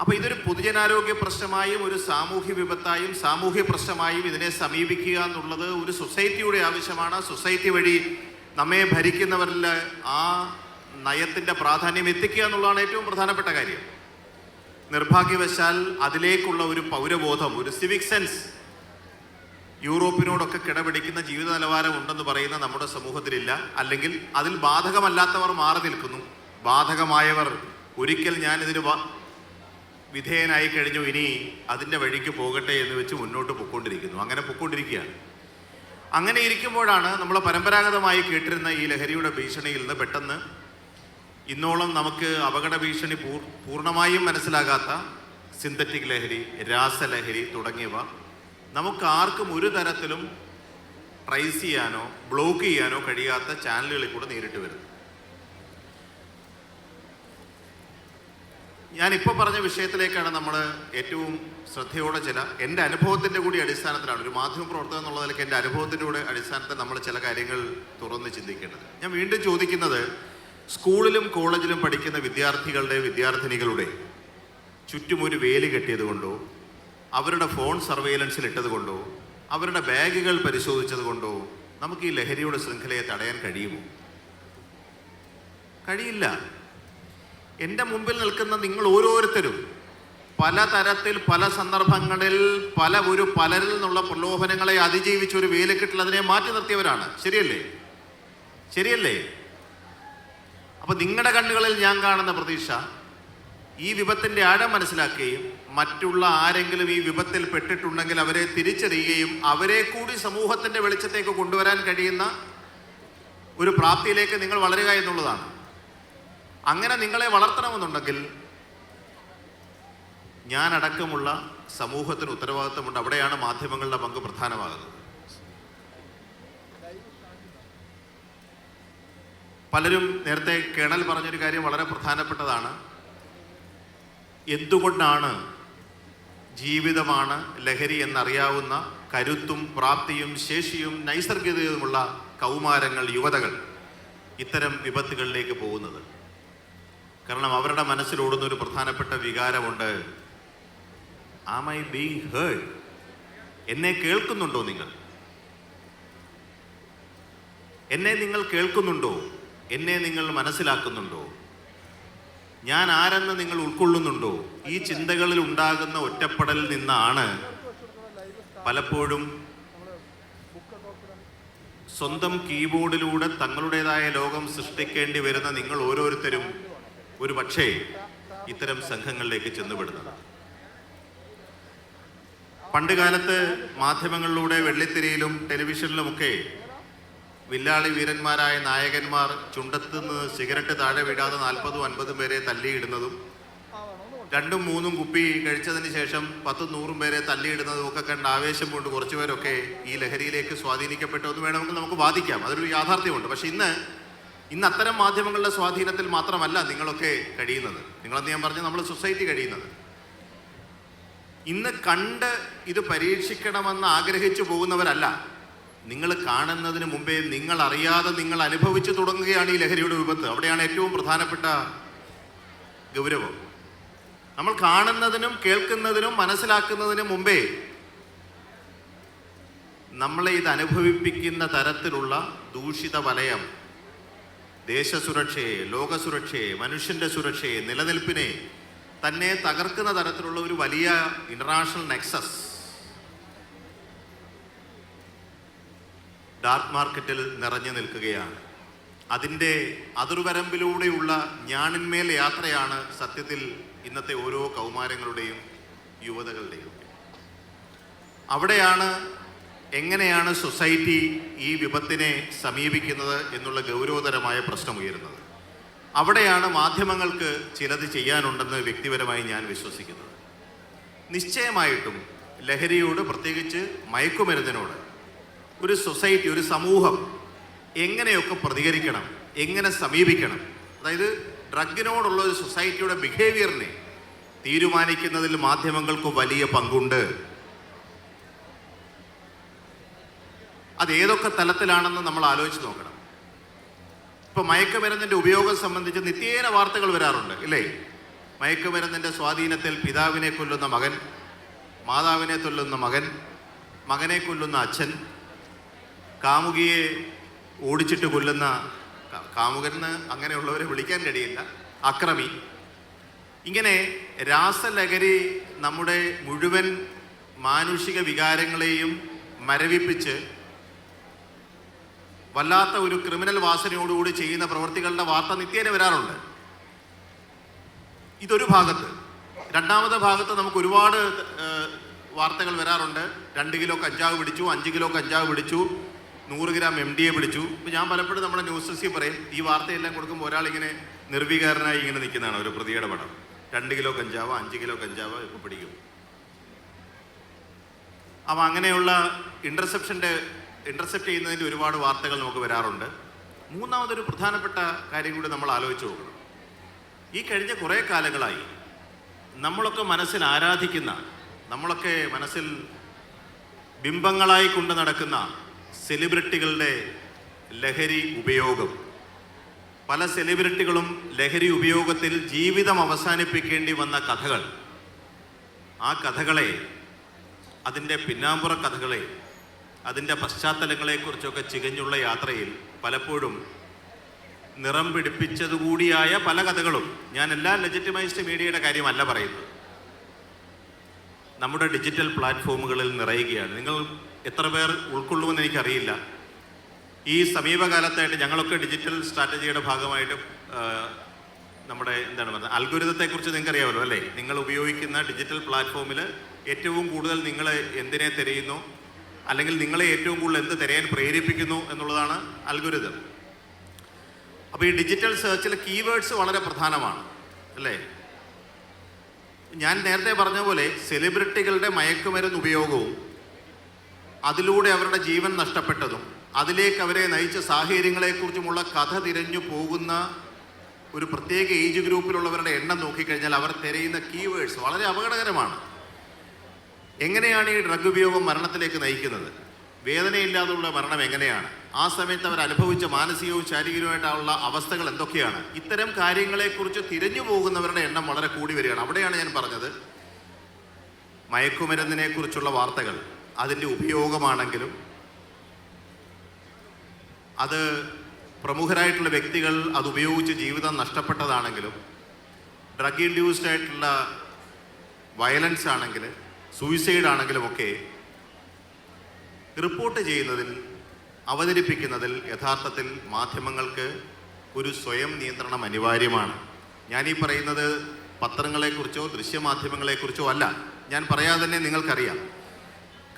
അപ്പോൾ ഇതൊരു പൊതുജനാരോഗ്യ പ്രശ്നമായും ഒരു സാമൂഹ്യ വിപത്തായും സാമൂഹ്യ പ്രശ്നമായും ഇതിനെ സമീപിക്കുക എന്നുള്ളത് ഒരു സൊസൈറ്റിയുടെ ആവശ്യമാണ്. സൊസൈറ്റി വഴി നമ്മെ ഭരിക്കുന്നവരിൽ ആ നയത്തിന്റെ പ്രാധാന്യം എത്തിക്കുക എന്നുള്ളതാണ് ഏറ്റവും പ്രധാനപ്പെട്ട കാര്യം. നിർഭാഗ്യവശാൽ അതിലേക്കുള്ള ഒരു പൗരബോധം ഒരു സിവിക് സെൻസ് യൂറോപ്പിനോടൊക്കെ കിടപിടിക്കുന്ന ജീവിത നിലവാരം ഉണ്ടെന്ന് പറയുന്ന നമ്മുടെ സമൂഹത്തിലില്ല. അല്ലെങ്കിൽ അതിൽ ബാധകമല്ലാത്തവർ മാറി നിൽക്കുന്നു. ബാധകമായവർ ഒരിക്കൽ ഞാൻ വിധേയനായി കഴിഞ്ഞു. ഇനി അതിന്റെ വഴിക്ക് പോകട്ടെ എന്ന് വെച്ച് മുന്നോട്ട് പൊയ്ക്കൊണ്ടിരിക്കുന്നു അങ്ങനെ പൊയ്ക്കൊണ്ടിരിക്കുകയാണ് അങ്ങനെ ഇരിക്കുമ്പോഴാണ് നമ്മൾ പരമ്പരാഗതമായി കേട്ടിരുന്ന ഈ ലഹരിയുടെ ഭീഷണിയിൽ നിന്ന് പെട്ടെന്ന് ഇന്നോളം നമുക്ക് അപകട ഭീഷണി പൂർ പൂർണമായും മനസ്സിലാകാത്ത സിന്തറ്റിക് ലഹരി രാസലഹരി തുടങ്ങിയവ നമുക്ക് ആർക്കും ഒരു തരത്തിലും ട്രൈസ് ചെയ്യാനോ ബ്ലോക്ക് ചെയ്യാനോ കഴിയാത്ത ചാനലുകളിൽ കൂടെ നേരിട്ട് വരുന്നു. ഞാനിപ്പോൾ പറഞ്ഞ വിഷയത്തിലേക്കാണ് നമ്മൾ ഏറ്റവും ശ്രദ്ധയോടെ ചില എന്റെ അനുഭവത്തിന്റെ കൂടി അടിസ്ഥാനത്തിലാണ്. ഒരു മാധ്യമ പ്രവർത്തകൻ എന്നുള്ള നിലയ്ക്ക് എന്റെ അനുഭവത്തിന്റെ കൂടെ അടിസ്ഥാനത്തിൽ നമ്മൾ ചില കാര്യങ്ങൾ തുറന്ന് ചിന്തിക്കേണ്ടത്. ഞാൻ വീണ്ടും ചോദിക്കുന്നത് സ്കൂളിലും കോളേജിലും പഠിക്കുന്ന വിദ്യാർത്ഥികളുടെ വിദ്യാർത്ഥിനികളുടെ ചുറ്റും ഒരു വേലി കെട്ടിയത് കൊണ്ടോ അവരുടെ ഫോൺ സർവൈലൻസിൽ ഇട്ടതുകൊണ്ടോ അവരുടെ ബാഗുകൾ പരിശോധിച്ചതുകൊണ്ടോ നമുക്ക് ഈ ലഹരിയുടെ ശൃംഖലയെ തടയാൻ കഴിയുമോ? കഴിയില്ല. എന്റെ മുമ്പിൽ നിൽക്കുന്ന നിങ്ങൾ ഓരോരുത്തരും പലതരത്തിൽ പല സന്ദർഭങ്ങളിൽ പല ഒരു പലരിൽ നിന്നുള്ള പ്രലോഭനങ്ങളെ അതിജീവിച്ച് ഒരു വേലക്കെട്ടിൽ അതിനെ മാറ്റി നിർത്തിയവരാണ്. ശരിയല്ലേ? ശരിയല്ലേ? അപ്പൊ നിങ്ങളുടെ കണ്ണുകളിൽ ഞാൻ കാണുന്ന പ്രതീക്ഷ ഈ വിപത്തിന്റെ ആഴം മനസ്സിലാക്കുകയും മറ്റുള്ള ആരെങ്കിലും ഈ വിപത്തിൽ പെട്ടിട്ടുണ്ടെങ്കിൽ അവരെ തിരിച്ചറിയുകയും അവരെ കൂടി സമൂഹത്തിന്റെ വെളിച്ചത്തേക്ക് കൊണ്ടുവരാൻ കഴിയുന്ന ഒരു പ്രാപ്തിയിലേക്ക് നിങ്ങൾ വളരുക എന്നുള്ളതാണ്. അങ്ങനെ നിങ്ങളെ വളർത്തണമെന്നുണ്ടെങ്കിൽ ഞാനടക്കമുള്ള സമൂഹത്തിന് ഉത്തരവാദിത്വമുണ്ട് അവിടെയാണ് മാധ്യമങ്ങളുടെ പങ്ക് പ്രധാനമാകുന്നത്. പലരും നേരത്തെ കേണൽ പറഞ്ഞൊരു കാര്യം വളരെ പ്രധാനപ്പെട്ടതാണ്. എന്തുകൊണ്ടാണ് ജീവിതമാണ് ലഹരി എന്നറിയാവുന്ന കരുത്തും പ്രാപ്തിയും ശേഷിയും നൈസർഗികതയുമുള്ള കൗമാരങ്ങൾ യുവതകൾ ഇത്തരം വിപത്തുകളിലേക്ക് പോകുന്നത്? കാരണം അവരുടെ മനസ്സിലോടുന്ന ഒരു പ്രധാനപ്പെട്ട വികാരമുണ്ട് ആം ഐ ബീങ് ഹേർഡ് എന്നെ കേൾക്കുന്നുണ്ടോ നിങ്ങൾ? എന്നെ നിങ്ങൾ കേൾക്കുന്നുണ്ടോ? എന്നെ നിങ്ങൾ മനസ്സിലാക്കുന്നുണ്ടോ? ഞാൻ ആരെന്ന് നിങ്ങൾ ഉൾക്കൊള്ളുന്നുണ്ടോ? ഈ ചിന്തകളിൽ ഉണ്ടാകുന്ന ഒറ്റപ്പെടലിൽ നിന്നാണ് പലപ്പോഴും സ്വന്തം കീബോർഡിലൂടെ തങ്ങളുടേതായ ലോകം സൃഷ്ടിക്കേണ്ടി വരുന്ന നിങ്ങൾ ഓരോരുത്തരും ഒരു പക്ഷേ ഇത്തരം സംഘങ്ങളിലേക്ക് ചെന്നുപെടുന്നത്. പണ്ടുകാലത്ത് മാധ്യമങ്ങളിലൂടെ വെള്ളിത്തിരയിലും ടെലിവിഷനിലുമൊക്കെ വില്ലാളി വീരന്മാരായ നായകന്മാർ ചുണ്ടത്ത് നിന്ന് സിഗരറ്റ് താഴെ വീഴാതെ നാൽപ്പതും അൻപതും പേരെ തല്ലിയിടുന്നതും രണ്ടും മൂന്നും കുപ്പി കഴിച്ചതിന് ശേഷം പത്തും നൂറും പേരെ തല്ലിയിടുന്നതും ഒക്കെ കണ്ട് ആവേശം കൊണ്ട് കുറച്ചുപേരൊക്കെ ഈ ലഹരിയിലേക്ക് സ്വാധീനിക്കപ്പെട്ടു എന്ന് വേണമെങ്കിൽ നമുക്ക് വാദിക്കാം. അതൊരു യാഥാർത്ഥ്യമുണ്ട്. പക്ഷെ ഇന്ന് ഇന്ന് അത്തരം മാധ്യമങ്ങളുടെ സ്വാധീനത്തിൽ മാത്രമല്ല നിങ്ങളൊക്കെ കഴിയുന്നത്. നിങ്ങളെന്ന് ഞാൻ പറഞ്ഞു? നമ്മൾ സൊസൈറ്റി കഴിയുന്നത്. ഇന്ന് കണ്ട് ഇത് പരീക്ഷിക്കണമെന്ന് ആഗ്രഹിച്ചു പോകുന്നവരല്ല. നിങ്ങൾ കാണുന്നതിന് മുമ്പേ നിങ്ങൾ അറിയാതെ നിങ്ങൾ അനുഭവിച്ചു തുടങ്ങുകയാണ് ഈ ലഹരിയുടെ വിപത്ത്. അവിടെയാണ് ഏറ്റവും പ്രധാനപ്പെട്ട ഗൗരവം. നമ്മൾ കാണുന്നതിനും കേൾക്കുന്നതിനും മനസ്സിലാക്കുന്നതിനും മുമ്പേ നമ്മളെ ഇത് അനുഭവിപ്പിക്കുന്ന തരത്തിലുള്ള ദൂഷിത വലയം ദേശസുരക്ഷയെ ലോകസുരക്ഷയെ മനുഷ്യന്റെ സുരക്ഷയെ നിലനിൽപ്പിനെ തന്നെ തകർക്കുന്ന തരത്തിലുള്ള ഒരു വലിയ ഇന്റർനാഷണൽ നെക്സസ് ഡാർക്ക് മാർക്കറ്റിൽ നിറഞ്ഞു നിൽക്കുകയാണ്. അതിന്റെ അതിർവരമ്പിലൂടെയുള്ള ഞാണിന്മേൽ യാത്രയാണ് സത്യത്തിൽ ഇന്നത്തെ ഓരോ കൗമാരങ്ങളുടെയും യുവതകളുടെയും. അവിടെയാണ് എങ്ങനെയാണ് സൊസൈറ്റി ഈ വിപത്തിനെ സമീപിക്കുന്നത് എന്നുള്ള ഗൗരവതരമായ പ്രശ്നം ഉയരുന്നത് അവിടെയാണ് മാധ്യമങ്ങൾക്ക് ചിലത് ചെയ്യാനുണ്ടെന്ന് വ്യക്തിപരമായി ഞാൻ വിശ്വസിക്കുന്നത്. നിശ്ചയമായിട്ടും ലഹരിയോട് പ്രത്യേകിച്ച് മയക്കുമരുന്നിനോട് ഒരു സൊസൈറ്റി ഒരു സമൂഹം എങ്ങനെയൊക്കെ പ്രതികരിക്കണം എങ്ങനെ സമീപിക്കണം. അതായത് ഡ്രഗിനോടുള്ള ഒരു സൊസൈറ്റിയുടെ ബിഹേവിയറിനെ തീരുമാനിക്കുന്നതിൽ മാധ്യമങ്ങൾക്ക് വലിയ പങ്കുണ്ട്. അത് ഏതൊക്കെ തലത്തിലാണെന്ന് നമ്മൾ ആലോചിച്ച് നോക്കണം. ഇപ്പൊ മയക്കുമരുന്നിന്റെ ഉപയോഗം സംബന്ധിച്ച് നിത്യേന വാർത്തകൾ വരാറുണ്ട് ഇല്ലേ? മയക്കുമരുന്നിന്റെ സ്വാധീനത്തിൽ പിതാവിനെ കൊല്ലുന്ന മകൻ മാതാവിനെ കൊല്ലുന്ന മകൻ മകനെ കൊല്ലുന്ന അച്ഛൻ കാമുകിയെ ഓടിച്ചിട്ട് കൊല്ലുന്ന കാമുകന് അങ്ങനെയുള്ളവരെ വിളിക്കാൻ കഴിയില്ല. അക്രമി. ഇങ്ങനെ രാസലഹരി നമ്മുടെ മുഴുവൻ മാനുഷിക വികാരങ്ങളെയും മരവിപ്പിച്ച് വല്ലാത്ത ഒരു ക്രിമിനൽ വാസനയോടുകൂടി ചെയ്യുന്ന പ്രവൃത്തികളുടെ വാർത്ത നിത്യേന വരാറുണ്ട്. ഇതൊരു ഭാഗത്ത്. രണ്ടാമത്തെ ഭാഗത്ത് നമുക്ക് ഒരുപാട് വാർത്തകൾ വരാറുണ്ട്. രണ്ട് കിലോ കഞ്ചാവ് പിടിച്ചു അഞ്ച് കിലോ കഞ്ചാവ് പിടിച്ചു. നൂറ് ഗ്രാം എം ഡി എ പിടിച്ചു. ഇപ്പം ഞാൻ പലപ്പോഴും നമ്മുടെ ന്യൂസ് ഡെസ്കിൽ പറയും ഈ വാർത്തയെല്ലാം കൊടുക്കുമ്പോൾ ഒരാളിങ്ങനെ നിർവികാരനായി ഇങ്ങനെ നിൽക്കുന്നതാണ് ഒരു പ്രതിയുടെ പടം. രണ്ട് കിലോ കഞ്ചാവ് അഞ്ച് കിലോ കഞ്ചാവ് ഇപ്പോൾ പിടിക്കും. അപ്പം അങ്ങനെയുള്ള ഇന്റർസെപ്ഷന്റെ ഇന്റർസെപ്റ്റ് ചെയ്യുന്നതിന്റെ ഒരുപാട് വാർത്തകൾ നമുക്ക് വരാറുണ്ട്. മൂന്നാമതൊരു പ്രധാനപ്പെട്ട കാര്യം കൂടി നമ്മൾ ആലോചിച്ച് നോക്കണം. ഈ കഴിഞ്ഞ കുറേ കാലങ്ങളായി നമ്മളൊക്കെ മനസ്സിൽ ആരാധിക്കുന്ന നമ്മളൊക്കെ മനസ്സിൽ ബിംബങ്ങളായി കൊണ്ട് നടക്കുന്ന സെലിബ്രിറ്റികളുടെ ലഹരി ഉപയോഗം. പല സെലിബ്രിറ്റികളും ലഹരി ഉപയോഗത്തിൽ ജീവിതം അവസാനിപ്പിക്കേണ്ടി വന്ന കഥകൾ. ആ കഥകളെ അതിന്റെ പിന്നാമ്പുറ കഥകളെ അതിന്റെ പശ്ചാത്തലങ്ങളെക്കുറിച്ചൊക്കെ ചികഞ്ഞുള്ള യാത്രയിൽ പലപ്പോഴും നിറം പിടിപ്പിച്ചതുകൂടിയായ പല കഥകളും ഞാൻ എല്ലാ ലെജിറ്റിമൈസ്ഡ് മീഡിയയുടെ കാര്യമല്ല പറയുന്നത്. നമ്മുടെ ഡിജിറ്റൽ പ്ലാറ്റ്ഫോമുകളിൽ നിറയുകയാണ്. നിങ്ങൾ എത്ര പേർ ഉൾക്കൊള്ളുമെന്ന് എനിക്കറിയില്ല. ഈ സമീപകാലത്തായിട്ട് ഞങ്ങളൊക്കെ ഡിജിറ്റൽ സ്ട്രാറ്റജിയുടെ ഭാഗമായിട്ട് നമ്മുടെ എന്താണ് പറയുന്നത് അൽഗുരിതത്തെക്കുറിച്ച് നിങ്ങൾക്ക് അറിയാമല്ലോ അല്ലേ? നിങ്ങൾ ഉപയോഗിക്കുന്ന ഡിജിറ്റൽ പ്ലാറ്റ്ഫോമിൽ ഏറ്റവും കൂടുതൽ നിങ്ങൾ എന്തിനെ തിരയുന്നു അല്ലെങ്കിൽ നിങ്ങളെ ഏറ്റവും കൂടുതൽ എന്ത് തിരയാൻ പ്രേരിപ്പിക്കുന്നു എന്നുള്ളതാണ് അൽഗുരിതം. അപ്പോൾ ഈ ഡിജിറ്റൽ സെർച്ചിൽ കീവേഡ്സ് വളരെ പ്രധാനമാണ് അല്ലേ? ഞാൻ നേരത്തെ പറഞ്ഞ പോലെ സെലിബ്രിറ്റികളുടെ മയക്കുമരുന്ന് ഉപയോഗവും അതിലൂടെ അവരുടെ ജീവൻ നഷ്ടപ്പെട്ടതും അതിലേക്ക് അവരെ നയിച്ച സാഹചര്യങ്ങളെക്കുറിച്ചുമുള്ള കഥ തിരഞ്ഞു പോകുന്ന ഒരു പ്രത്യേക ഏജ് ഗ്രൂപ്പിലുള്ളവരുടെ എണ്ണം നോക്കിക്കഴിഞ്ഞാൽ അവർ തിരയുന്ന കീവേഡ്സ് വളരെ അപകടകരമാണ്. എങ്ങനെയാണ് ഈ ഡ്രഗ് ഉപയോഗം മരണത്തിലേക്ക് നയിക്കുന്നത്? വേദനയില്ലാതെയുള്ള മരണം എങ്ങനെയാണ്? ആ സമയത്ത് അവർ അനുഭവിച്ച മാനസികവും ശാരീരികവുമായിട്ടുള്ള അവസ്ഥകൾ എന്തൊക്കെയാണ്? ഇത്തരം കാര്യങ്ങളെക്കുറിച്ച് തിരഞ്ഞു പോകുന്നവരുടെ എണ്ണം വളരെ കൂടി വരികയാണ്. അവിടെയാണ് ഞാൻ പറഞ്ഞത് മയക്കുമരുന്നിനെക്കുറിച്ചുള്ള വാർത്തകൾ. അതിന്റെ ഉപയോഗമാണെങ്കിലും അത് പ്രമുഖരായിട്ടുള്ള വ്യക്തികൾ അത് ഉപയോഗിച്ച് ജീവിതം നഷ്ടപ്പെട്ടതാണെങ്കിലും ഡ്രഗ് ഇൻഡ്യൂസ്ഡ് ആയിട്ടുള്ള വയലൻസ് ആണെങ്കിൽ സൂയിസൈഡ് ആണെങ്കിലും ഒക്കെ റിപ്പോർട്ട് ചെയ്യുന്നതിൽ അവതരിപ്പിക്കുന്നതിൽ യഥാർത്ഥത്തിൽ മാധ്യമങ്ങൾക്ക് ഒരു സ്വയം നിയന്ത്രണം അനിവാര്യമാണ്. ഞാനീ പറയുന്നത് പത്രങ്ങളെക്കുറിച്ചോ ദൃശ്യമാധ്യമങ്ങളെക്കുറിച്ചോ അല്ല. ഞാൻ പറയാതെ തന്നെ നിങ്ങൾക്കറിയാം.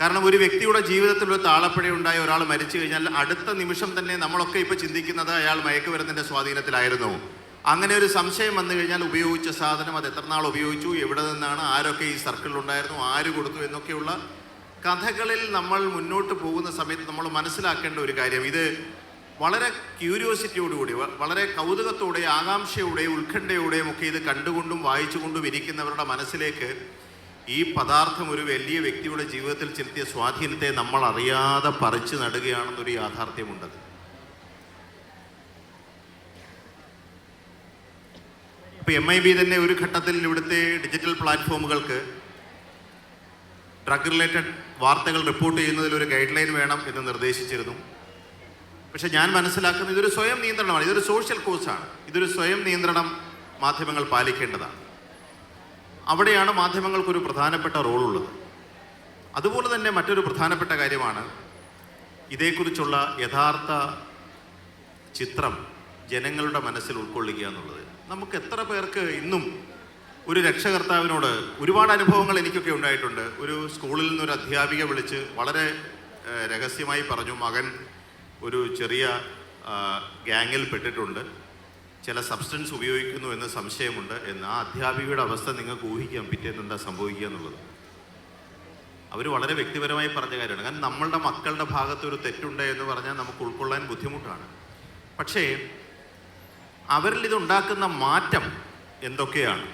കാരണം ഒരു വ്യക്തിയുടെ ജീവിതത്തിൽ ഒരു താളപ്പിഴയുണ്ടായ ഒരാൾ മരിച്ചു കഴിഞ്ഞാൽ അടുത്ത നിമിഷം തന്നെ നമ്മളൊക്കെ ഇപ്പോൾ ചിന്തിക്കുന്നത് അയാൾ മയക്കുമരുന്നിന്റെ സ്വാധീനത്തിലായിരുന്നു. അങ്ങനെ ഒരു സംശയം വന്നു കഴിഞ്ഞാൽ ഉപയോഗിച്ച സാധനം അത് എത്ര നാൾ ഉപയോഗിച്ചു എവിടെ നിന്നാണ് ആരൊക്കെ ഈ സർക്കിളിൽ ഉണ്ടായിരുന്നു ആര് കൊടുത്തു എന്നൊക്കെയുള്ള കഥകളിൽ നമ്മൾ മുന്നോട്ട് പോകുന്ന സമയത്ത് നമ്മൾ മനസ്സിലാക്കേണ്ട ഒരു കാര്യം. ഇത് വളരെ ക്യൂരിയോസിറ്റിയോടുകൂടി വളരെ കൗതുകത്തോടെ ആകാംക്ഷയോടെയും ഉത്കണ്ഠയോടെയും ഒക്കെ ഇത് കണ്ടുകൊണ്ടും വായിച്ചുകൊണ്ടും ഇരിക്കുന്നവരുടെ മനസ്സിലേക്ക് ഈ പദാർത്ഥം ഒരു വലിയ വ്യക്തിയുടെ ജീവിതത്തിൽ ചെലുത്തിയ സ്വാധീനത്തെ നമ്മൾ അറിയാതെ പറിച്ചു നടുകയാണെന്നൊരു യാഥാർത്ഥ്യമുണ്ട് ഇപ്പൊ എം ഐ ബി തന്നെ ഒരു ഘട്ടത്തിൽ ഇവിടുത്തെ ഡിജിറ്റൽ പ്ലാറ്റ്ഫോമുകൾക്ക് ഡ്രഗ് റിലേറ്റഡ് വാർത്തകൾ റിപ്പോർട്ട് ചെയ്യുന്നതിൽ ഒരു ഗൈഡ് ലൈൻ വേണം എന്ന് നിർദ്ദേശിച്ചിരുന്നു. പക്ഷെ ഞാൻ മനസ്സിലാക്കുന്നത് ഇതൊരു സ്വയം നിയന്ത്രണമാണ്. ഇതൊരു സോഷ്യൽ കോഴ്സാണ് ഇതൊരു സ്വയം നിയന്ത്രണം മാധ്യമങ്ങൾ പാലിക്കേണ്ടതാണ്. അവിടെയാണ് മാധ്യമങ്ങൾക്കൊരു പ്രധാനപ്പെട്ട റോളുള്ളത്. അതുപോലെ തന്നെ മറ്റൊരു പ്രധാനപ്പെട്ട കാര്യമാണ് ഇതേക്കുറിച്ചുള്ള യഥാർത്ഥ ചിത്രം ജനങ്ങളുടെ മനസ്സിൽ ഉൾക്കൊള്ളിക്കുക എന്നുള്ളത്. നമുക്ക് എത്ര പേർക്ക് ഇന്നും ഒരു രക്ഷകർത്താവിനോട് ഒരുപാട് അനുഭവങ്ങൾ എനിക്കൊക്കെ ഉണ്ടായിട്ടുണ്ട്. ഒരു സ്കൂളിൽ നിന്നൊരു അധ്യാപിക വിളിച്ച് വളരെ രഹസ്യമായി പറഞ്ഞു മകൻ ഒരു ചെറിയ ഗ്യാങ്ങിൽ പെട്ടിട്ടുണ്ട്. ചില സബ്സ്റ്റൻസ് ഉപയോഗിക്കുന്നു എന്ന് സംശയമുണ്ട്. എന്ന് ആ അധ്യാപികയുടെ അവസ്ഥ നിങ്ങൾക്ക് ഊഹിക്കാം. പിറ്റേന്ന് എന്താ സംഭവിക്കുക എന്നുള്ളത്. അവർ വളരെ വ്യക്തിപരമായി പറഞ്ഞ കാര്യമാണ്. കാരണം നമ്മളുടെ മക്കളുടെ ഭാഗത്ത് ഒരു തെറ്റുണ്ട് എന്ന് പറഞ്ഞാൽ നമുക്ക് ഉൾക്കൊള്ളാൻ ബുദ്ധിമുട്ടാണ്. പക്ഷേ അവരിൽ ഇതുണ്ടാക്കുന്ന മാറ്റം എന്തൊക്കെയാണ്?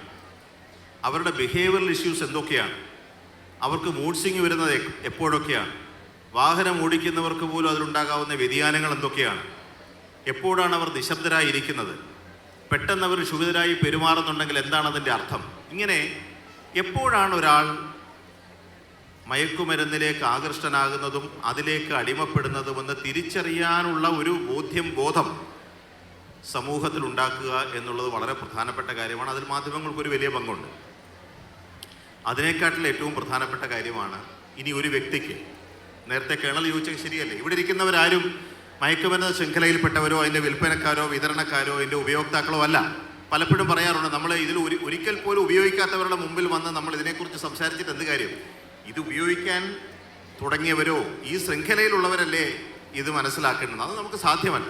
അവരുടെ ബിഹേവിയറൽ ഇഷ്യൂസ് എന്തൊക്കെയാണ്? അവർക്ക് മൂഡ് സ്വിങ് വരുന്നത് എപ്പോഴൊക്കെയാണ്? വാഹനം ഓടിക്കുന്നവർക്ക് പോലും അതിലുണ്ടാകാവുന്ന വ്യതിയാനങ്ങൾ എന്തൊക്കെയാണ്? എപ്പോഴാണ് അവർ നിശബ്ദരായിരിക്കുന്നത്? പെട്ടെന്ന് അവർ ക്ഷുഭിതരായി പെരുമാറുന്നുണ്ടെങ്കിൽ എന്താണ് അതിന്റെ അർത്ഥം? ഇങ്ങനെ എപ്പോഴാണ് ഒരാൾ മയക്കുമരുന്നിലേക്ക് ആകൃഷ്ടനാകുന്നതും അതിലേക്ക് അടിമപ്പെടുന്നതുമെന്ന് തിരിച്ചറിയാനുള്ള ഒരു ബോധ്യം ബോധം സമൂഹത്തിൽ ഉണ്ടാക്കുക എന്നുള്ളത് വളരെ പ്രധാനപ്പെട്ട കാര്യമാണ്. അതിൽ മാധ്യമങ്ങൾക്കൊരു വലിയ പങ്കുണ്ട്. അതിനേക്കാട്ടിൽ ഏറ്റവും പ്രധാനപ്പെട്ട കാര്യമാണ് ഇനി ഒരു വ്യക്തിക്ക്. നേരത്തെ കേണൽ ചോദിച്ചത് ശരിയല്ലേ? ഇവിടെ ഇരിക്കുന്നവരാരും മയക്കുമരുന്ന് ശൃംഖലയിൽപ്പെട്ടവരോ അതിന്റെ വിൽപ്പനക്കാരോ വിതരണക്കാരോ അതിന്റെ ഉപയോക്താക്കളോ അല്ല. പലപ്പോഴും പറയാറുണ്ട് നമ്മൾ ഇതിൽ ഒരു ഒരിക്കൽ പോലും ഉപയോഗിക്കാത്തവരുടെ മുമ്പിൽ വന്ന് നമ്മൾ ഇതിനെക്കുറിച്ച് സംസാരിച്ചിട്ട് എന്ത് കാര്യം? ഇത് ഉപയോഗിക്കാൻ തുടങ്ങിയവരോ ഈ ശൃംഖലയിലുള്ളവരല്ലേ ഇത് മനസ്സിലാക്കേണ്ടത്? അത് നമുക്ക് സാധ്യമല്ല.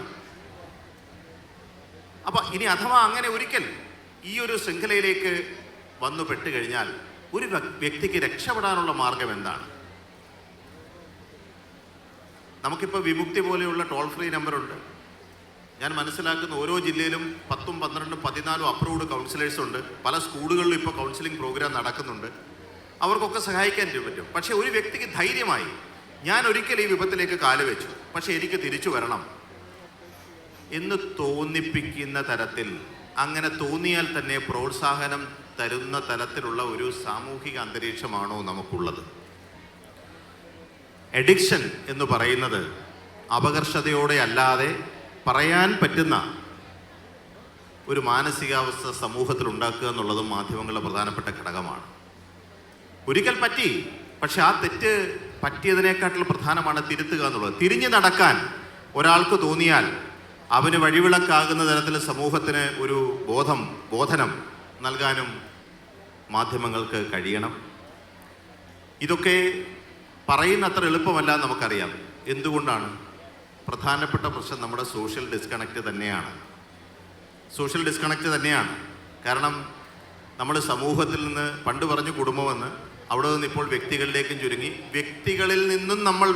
അപ്പം ഇനി അഥവാ അങ്ങനെ ഒരിക്കൽ ഈ ഒരു ശൃംഖലയിലേക്ക് വന്നു പെട്ടുകഴിഞ്ഞാൽ ഒരു വ്യക്തിക്ക് രക്ഷപ്പെടാനുള്ള മാർഗം എന്താണ്? നമുക്കിപ്പോൾ വിമുക്തി പോലെയുള്ള ടോൾ ഫ്രീ നമ്പറുണ്ട് ഞാൻ മനസ്സിലാക്കുന്ന ഓരോ ജില്ലയിലും പത്തും പന്ത്രണ്ടും പതിനാലും അപ്രൂവ്ഡ് കൗൺസിലേഴ്സ് ഉണ്ട്. പല സ്കൂളുകളിലും ഇപ്പോൾ കൗൺസിലിംഗ് പ്രോഗ്രാം നടക്കുന്നുണ്ട്. അവർക്കൊക്കെ സഹായിക്കാൻ പറ്റും. പക്ഷേ ഒരു വ്യക്തിക്ക് ധൈര്യമായി ഞാൻ ഒരിക്കൽ ഈ വിപത്തിലേക്ക് കാലുവെച്ചു. പക്ഷേ എനിക്ക് തിരിച്ചു വരണം എന്ന് തോന്നിപ്പിക്കുന്ന തരത്തിൽ അങ്ങനെ തോന്നിയാൽ തന്നെ പ്രോത്സാഹനം തരുന്ന തരത്തിലുള്ള ഒരു സാമൂഹിക അന്തരീക്ഷമാണോ നമുക്കുള്ളത്? എഡിക്ഷൻ എന്ന് പറയുന്നത് അപകർഷതയോടെ അല്ലാതെ പറയാൻ പറ്റുന്ന ഒരു മാനസികാവസ്ഥ സമൂഹത്തിൽ ഉണ്ടാക്കുക എന്നുള്ളതും മാധ്യമങ്ങളുടെ പ്രധാനപ്പെട്ട ഘടകമാണ്. ഒരിക്കൽ പറ്റി പക്ഷെ ആ തെറ്റ് പറ്റിയതിനേക്കാട്ടിൽ പ്രധാനമാണ് തിരുത്തുക എന്നുള്ളത്. തിരിഞ്ഞു നടക്കാൻ ഒരാൾക്ക് തോന്നിയാൽ അവന് വഴിവിളക്കാകുന്ന തരത്തിൽ സമൂഹത്തിന് ഒരു ബോധം ബോധനം നൽകാനും മാധ്യമങ്ങൾക്ക് കഴിയണം. ഇതൊക്കെ പറയുന്നത്ര എളുപ്പമല്ല എന്ന് നമുക്കറിയാം. എന്തുകൊണ്ടാണ്? പ്രധാനപ്പെട്ട പ്രശ്നം നമ്മുടെ സോഷ്യൽ ഡിസ്കണക്റ്റ് തന്നെയാണ്. സോഷ്യൽ ഡിസ്കണക്റ്റ് തന്നെയാണ്. കാരണം നമ്മൾ സമൂഹത്തിൽ നിന്ന് പണ്ട് പറഞ്ഞു കുടുംബമെന്ന് അവിടെ നിന്ന് ഇപ്പോൾ വ്യക്തികളിലേക്കും ചുരുങ്ങി. വ്യക്തികളിൽ നിന്നും നമ്മൾ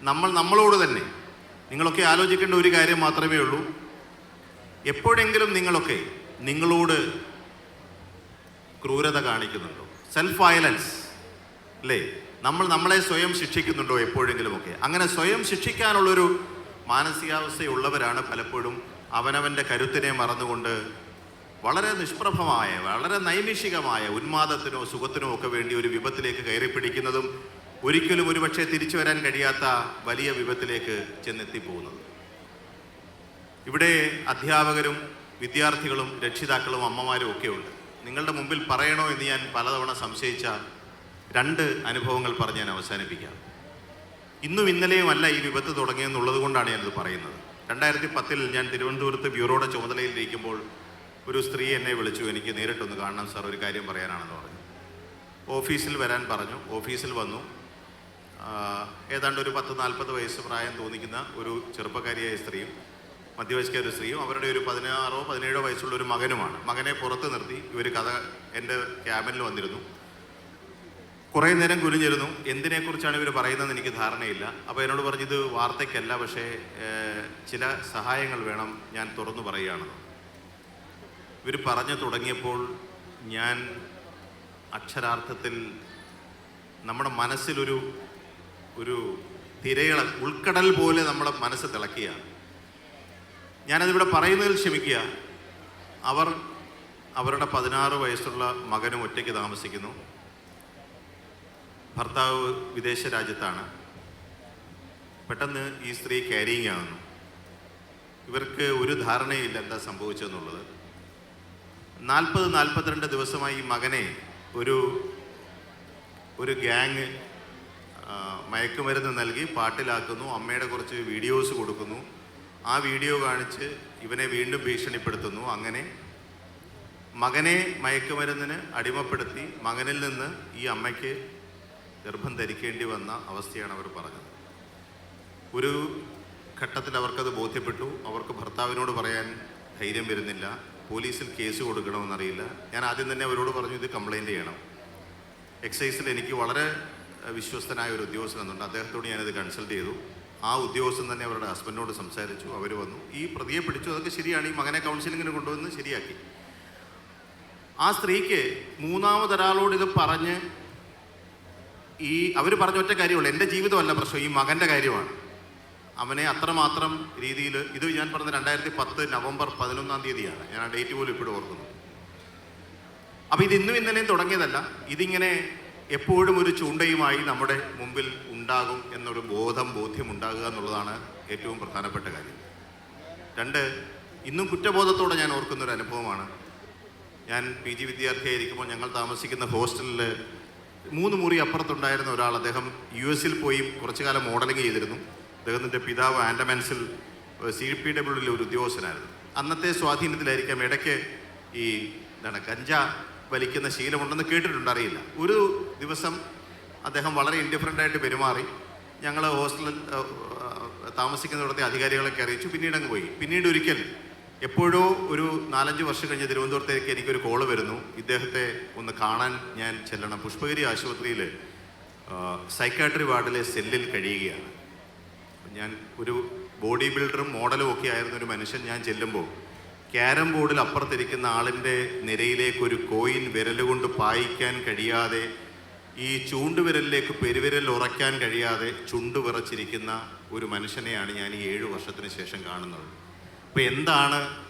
നമ്മൾ നമ്മളോട് തന്നെ. നിങ്ങളൊക്കെ ആലോചിക്കേണ്ട ഒരു കാര്യം മാത്രമേ ഉള്ളൂ. എപ്പോഴെങ്കിലും നിങ്ങളൊക്കെ നിങ്ങളോട് ക്രൂരത കാണിക്കുന്നുണ്ടോ? സെൽഫ് വയലൻസ് അല്ലേ നമ്മൾ നമ്മളെ സ്വയം ശിക്ഷിക്കുന്നുണ്ടോ എപ്പോഴെങ്കിലുമൊക്കെ? അങ്ങനെ സ്വയം ശിക്ഷിക്കാനുള്ളൊരു മാനസികാവസ്ഥയുള്ളവരാണ് പലപ്പോഴും അവനവന്റെ കരുത്തിനെ മറന്നുകൊണ്ട് വളരെ നിഷ്പ്രഭമായ വളരെ നൈമിഷികമായ ഉന്മാദത്തിനോ സുഖത്തിനോ ഒക്കെ വേണ്ടി ഒരു വിപത്തിലേക്ക് കയറി പിടിക്കുന്നതും ഒരിക്കലും ഒരുപക്ഷെ തിരിച്ചു വരാൻ കഴിയാത്ത വലിയ വിപത്തിലേക്ക് ചെന്നെത്തിപ്പോകുന്നത്. ഇവിടെ അധ്യാപകരും വിദ്യാർത്ഥികളും രക്ഷിതാക്കളും അമ്മമാരും ഒക്കെ ഉണ്ട്. നിങ്ങളുടെ മുമ്പിൽ പറയണോ എന്ന് ഞാൻ പലതവണ സംശയിച്ച രണ്ട് അനുഭവങ്ങൾ പറഞ്ഞ് ഞാൻ അവസാനിപ്പിക്കാം. ഇന്നും ഇന്നലെയുമല്ല ഈ വിപത്ത് തുടങ്ങിയെന്നുള്ളത് കൊണ്ടാണ് ഞാനിത് പറയുന്നത്. രണ്ടായിരത്തി പത്തിൽ ഞാൻ തിരുവനന്തപുരത്ത് ബ്യൂറോയുടെ ചുമതലയിലിരിക്കുമ്പോൾ ഒരു സ്ത്രീ എന്നെ വിളിച്ചു. എനിക്ക് നേരിട്ടൊന്ന് കാണണം സാർ ഒരു കാര്യം പറയാനാണെന്ന് പറഞ്ഞു. ഓഫീസിൽ വരാൻ പറഞ്ഞു. ഓഫീസിൽ വന്നു. ഏതാണ്ട് ഒരു പത്ത് നാൽപ്പത് വയസ്സ് പ്രായം തോന്നിക്കുന്ന ഒരു ചെറുപ്പക്കാരിയായ സ്ത്രീയും മധ്യവയസ്കാര സ്ത്രീയും അവരുടെ ഒരു പതിനാറോ പതിനേഴോ വയസ്സുള്ള ഒരു മകനുമാണ്. മകനെ പുറത്ത് നിർത്തി ഇവർ കഥ എന്റെ ക്യാബിനിൽ വന്നിരുന്നു. കുറേ നേരം കുനിഞ്ഞിരുന്നു. എന്തിനെക്കുറിച്ചാണ് ഇവർ പറയുന്നതെന്ന് എനിക്ക് ധാരണയില്ല. അപ്പോൾ എന്നോട് പറഞ്ഞത് വാർത്തയ്ക്കല്ല പക്ഷേ ചില സഹായങ്ങൾ വേണം ഞാൻ തുറന്നു പറയുകയാണെന്ന് ഇവർ പറഞ്ഞു തുടങ്ങിയപ്പോൾ ഞാൻ അക്ഷരാർത്ഥത്തിൽ നമ്മുടെ മനസ്സിലൊരു ഒരു തിരയള ഉൾക്കടൽ പോലെ നമ്മുടെ മനസ്സ് തിളക്കുകയാണ്. ഞാനതിവിടെ പറയുന്നതിൽ ക്ഷമിക്കുക. അവർ അവരുടെ പതിനാറ് വയസ്സുള്ള മകനും ഒറ്റയ്ക്ക് താമസിക്കുന്നു. ഭർത്താവ് വിദേശ രാജ്യത്താണ്. പെട്ടെന്ന് ഈ സ്ത്രീ ക്യാരിങ് ആകുന്നു ഇവർക്ക് ഒരു ധാരണയില്ല എന്താ സംഭവിച്ചെന്നുള്ളത് നാൽപ്പത് നാൽപ്പത്തിരണ്ട് ദിവസമായി ഈ മകനെ ഒരു ഒരു ഗ്യാങ് മയക്കുമരുന്ന് നൽകി പാട്ടിലാക്കുന്നു അമ്മയുടെ കുറച്ച് വീഡിയോസ് കൊടുക്കുന്നു. ആ വീഡിയോ കാണിച്ച് ഇവനെ വീണ്ടും ഭീഷണിപ്പെടുത്തുന്നു. അങ്ങനെ മകനെ മയക്കുമരുന്നിന് അടിമപ്പെടുത്തി മകനിൽ നിന്ന് ഈ അമ്മയ്ക്ക് ഗർഭം ധരിക്കേണ്ടി വന്ന അവസ്ഥയാണ് അവർ പറഞ്ഞത്. ഒരു ഘട്ടത്തിൽ അവർക്കത് ബോധ്യപ്പെട്ടു. അവർക്ക് ഭർത്താവിനോട് പറയാൻ ധൈര്യം വരുന്നില്ല. പോലീസിൽ കേസ് കൊടുക്കണമെന്നറിയില്ല. ഞാൻ ആദ്യം തന്നെ അവരോട് പറഞ്ഞു ഇത് കംപ്ലൈന്റ് ചെയ്യണം. എക്സൈസിൽ എനിക്ക് വളരെ വിശ്വസ്തനായ ഒരു ഉദ്യോഗസ്ഥനുണ്ട് അദ്ദേഹത്തോട് ഞാനിത് കൺസൾട്ട് ചെയ്തു. ആ ഉദ്യോഗസ്ഥൻ തന്നെ അവരുടെ ഹസ്ബൻഡിനോട് സംസാരിച്ചു. അവർ വന്നു. ഈ പ്രതിയെ പിടിച്ചു. അതൊക്കെ ശരിയാണ്. ഈ മകനെ കൗൺസിലിങ്ങിന് കൊണ്ടുവന്ന് ശരിയാക്കി. ആ സ്ത്രീക്ക് മൂന്നാമതൊരാളോട് ഇത് പറഞ്ഞ് ഈ അവർ പറഞ്ഞ ഒറ്റ കാര്യമുള്ളൂ. എന്റെ ജീവിതമല്ല പ്രശ്നം ഈ മകന്റെ കാര്യമാണ്. അവനെ അത്രമാത്രം രീതിയിൽ ഇത് ഞാൻ പറഞ്ഞ രണ്ടായിരത്തി പത്ത് നവംബർ പതിനൊന്നാം തീയതിയാണ്. ഞാൻ ആ ഡേറ്റ് പോലും ഇപ്പോഴും ഓർക്കുന്നു. അപ്പോൾ ഇത് ഇന്നും ഇന്നലെയും തുടങ്ങിയതല്ല. ഇതിങ്ങനെ എപ്പോഴും ഒരു ചൂണ്ടയുമായി നമ്മുടെ മുമ്പിൽ ഉണ്ടാകും എന്നൊരു ബോധം ബോധ്യം ഉണ്ടാകുക എന്നുള്ളതാണ് ഏറ്റവും പ്രധാനപ്പെട്ട കാര്യം. രണ്ട് ഇന്നും കുറ്റബോധത്തോടെ ഞാൻ ഓർക്കുന്ന ഒരു അനുഭവമാണ്. ഞാൻ പി ജി വിദ്യാർത്ഥിയായിരിക്കുമ്പോൾ ഞങ്ങൾ താമസിക്കുന്ന ഹോസ്റ്റലിൽ മൂന്ന് മുറി അപ്പുറത്തുണ്ടായിരുന്ന ഒരാൾ അദ്ദേഹം യു എസിൽ പോയി കുറച്ചു കാലം മോഡലിംഗ് ചെയ്തിരുന്നു. അദ്ദേഹത്തിന്റെ പിതാവ് ആൻഡമാൻസിൽ സി പി ഡബ്ല്യൂഡിലെ ഒരു ഉദ്യോഗസ്ഥനായിരുന്നു. അന്നത്തെ സ്വാധീനത്തിലായിരിക്കാം ഇടയ്ക്ക് ഈ എന്താണ് ഗഞ്ച വലിക്കുന്ന ശീലമുണ്ടെന്ന് കേട്ടിട്ടുണ്ട് അറിയില്ല. ഒരു ദിവസം അദ്ദേഹം വളരെ ഇൻഡിഫറന്റായിട്ട് പെരുമാറി. ഞങ്ങൾ ഹോസ്റ്റലിൽ താമസിക്കുന്നിടത്തെ അധികാരികളൊക്കെ അറിയിച്ചു പിന്നീട് അങ്ങ് പോയി. പിന്നീട് ഒരിക്കൽ എപ്പോഴോ ഒരു നാലഞ്ച് വർഷം കഴിഞ്ഞ് തിരുവനന്തപുരത്തേക്ക് എനിക്കൊരു കോൾ വരുന്നു. ഇദ്ദേഹത്തെ ഒന്ന് കാണാൻ ഞാൻ ചെല്ലണം. പുഷ്പഗിരി ആശുപത്രിയിൽ സൈക്കാട്രി വാർഡിലെ സെല്ലിൽ കഴിയുകയാണ്. ഞാൻ ഒരു ബോഡി ബിൽഡറും മോഡലും ഒക്കെ ആയിരുന്ന ഒരു മനുഷ്യൻ ഞാൻ ചെല്ലുമ്പോൾ ക്യാരം ബോർഡിൽ അപ്പുറത്തിരിക്കുന്ന ആളിന്റെ നിരയിലേക്ക് ഒരു കോയിൻ വിരലുകൊണ്ട് പായിക്കാൻ കഴിയാതെ ഈ ചൂണ്ടുവിരലിലേക്ക് പെരുവിരൽ ഉറയ്ക്കാൻ കഴിയാതെ ചുണ്ടു വിറച്ചിരിക്കുന്ന ഒരു മനുഷ്യനെയാണ് ഞാൻ ഈ ഏഴു വർഷത്തിന് ശേഷം കാണുന്നത്. അപ്പോൾ എന്താണ്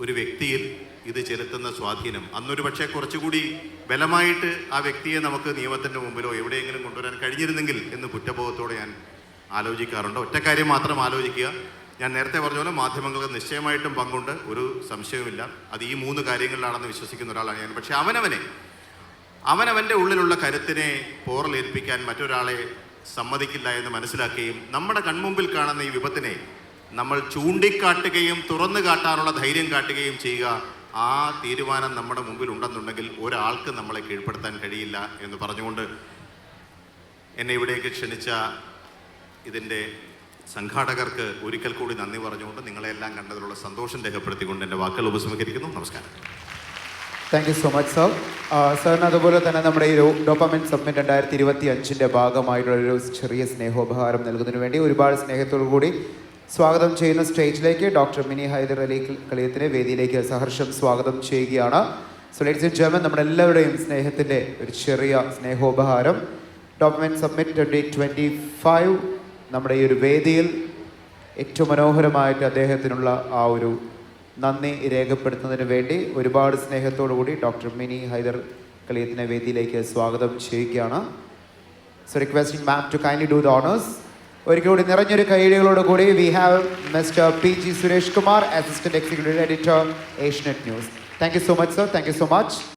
ഒരു വ്യക്തിയിൽ ഇത് ചെലുത്തുന്ന സ്വാധീനം? അന്നൊരു പക്ഷേ കുറച്ചുകൂടി ബലമായിട്ട് ആ വ്യക്തിയെ നമുക്ക് നിയമത്തിന്റെ മുമ്പിലോ എവിടെയെങ്കിലും കൊണ്ടുവരാൻ കഴിഞ്ഞിരുന്നെങ്കിൽ എന്ന് കുറ്റബോധത്തോടെ ഞാൻ ആലോചിക്കാറുണ്ട്. ഒറ്റ കാര്യം മാത്രം ആലോചിക്കുക. ഞാൻ നേരത്തെ പറഞ്ഞ പോലെ മാധ്യമങ്ങൾക്ക് നിശ്ചയമായിട്ടും പങ്കുണ്ട്. ഒരു സംശയവുമില്ല. അത് ഈ മൂന്ന് കാര്യങ്ങളിലാണെന്ന് വിശ്വസിക്കുന്ന ഒരാളാണ് ഞാൻ. പക്ഷേ അവനവനെ അവനവന്റെ ഉള്ളിലുള്ള കരുത്തിനെ പോറലേൽപ്പിക്കാൻ മറ്റൊരാളെ സമ്മതിക്കില്ല എന്ന് മനസ്സിലാക്കുകയും നമ്മുടെ കൺമുമ്പിൽ കാണുന്ന ഈ വിപത്തിനെ നമ്മൾ ചൂണ്ടിക്കാട്ടുകയും തുറന്നു കാട്ടാനുള്ള ധൈര്യം കാട്ടുകയും ചെയ്യുക ആ തീരുമാനം നമ്മുടെ മുമ്പിൽ ഉണ്ടെന്നുണ്ടെങ്കിൽ ഒരാൾക്ക് നമ്മളെ കീഴ്പ്പെടുത്താൻ കഴിയില്ല എന്ന് പറഞ്ഞുകൊണ്ട് എന്നെ ഇവിടേക്ക് ക്ഷണിച്ച ഇതിന്റെ സംഘാടകർക്ക് ഒരിക്കൽ കൂടി നന്ദി പറഞ്ഞുകൊണ്ട് നിങ്ങളെല്ലാം കണ്ടതിലുള്ള സന്തോഷം രേഖപ്പെടുത്തിക്കൊണ്ട് എന്റെ വാക്കുകൾ ഉപസംഹരിക്കുന്നു. നമസ്കാരം. Thank you so much sir സാറിന് അതുപോലെ തന്നെ നമ്മുടെ ഈ ഡോപ്പമെൻ സബ്മിറ്റ് രണ്ടായിരത്തി ഇരുപത്തി അഞ്ചിന്റെ ഭാഗമായിട്ടുള്ള ഒരു ചെറിയ സ്നേഹോപഹാരം നൽകുന്നതിന് വേണ്ടി ഒരുപാട് സ്നേഹത്തോടു കൂടി സ്വാഗതം ചെയ്യുന്ന സ്റ്റേജിലേക്ക് ഡോക്ടർ മിനി ഹൈദർ അലി കളിയത്തിനെ വേദിയിലേക്ക് സഹർഷം സ്വാഗതം ചെയ്യുകയാണ്. സോ ലേറ്റ്സ് ആൻഡ് ജെർമൻ നമ്മുടെ എല്ലാവരുടെയും സ്നേഹത്തിന്റെ ഒരു ചെറിയ സ്നേഹോപഹാരം. Document submit twenty twenty five നമ്മുടെ ഈ ഒരു വേദിയിൽ ഏറ്റവും മനോഹരമായിട്ട് അദ്ദേഹത്തിനുള്ള ആ ഒരു നന്ദി രേഖപ്പെടുത്തുന്നതിന് വേണ്ടി ഒരുപാട് സ്നേഹത്തോടു കൂടി ഡോക്ടർ മിനി ഹൈദർ കളിയത്തിനെ വേദിയിലേക്ക് സ്വാഗതം ചെയ്യുകയാണ്. So requesting ma'am to kindly do the honours ഒരിക്കൽ കൂടി നിറഞ്ഞൊരു കൈയടികളോട് കൂടി we have mister P G Suresh Kumar assistant executive editor Asianet news thank you so much sir thank you so much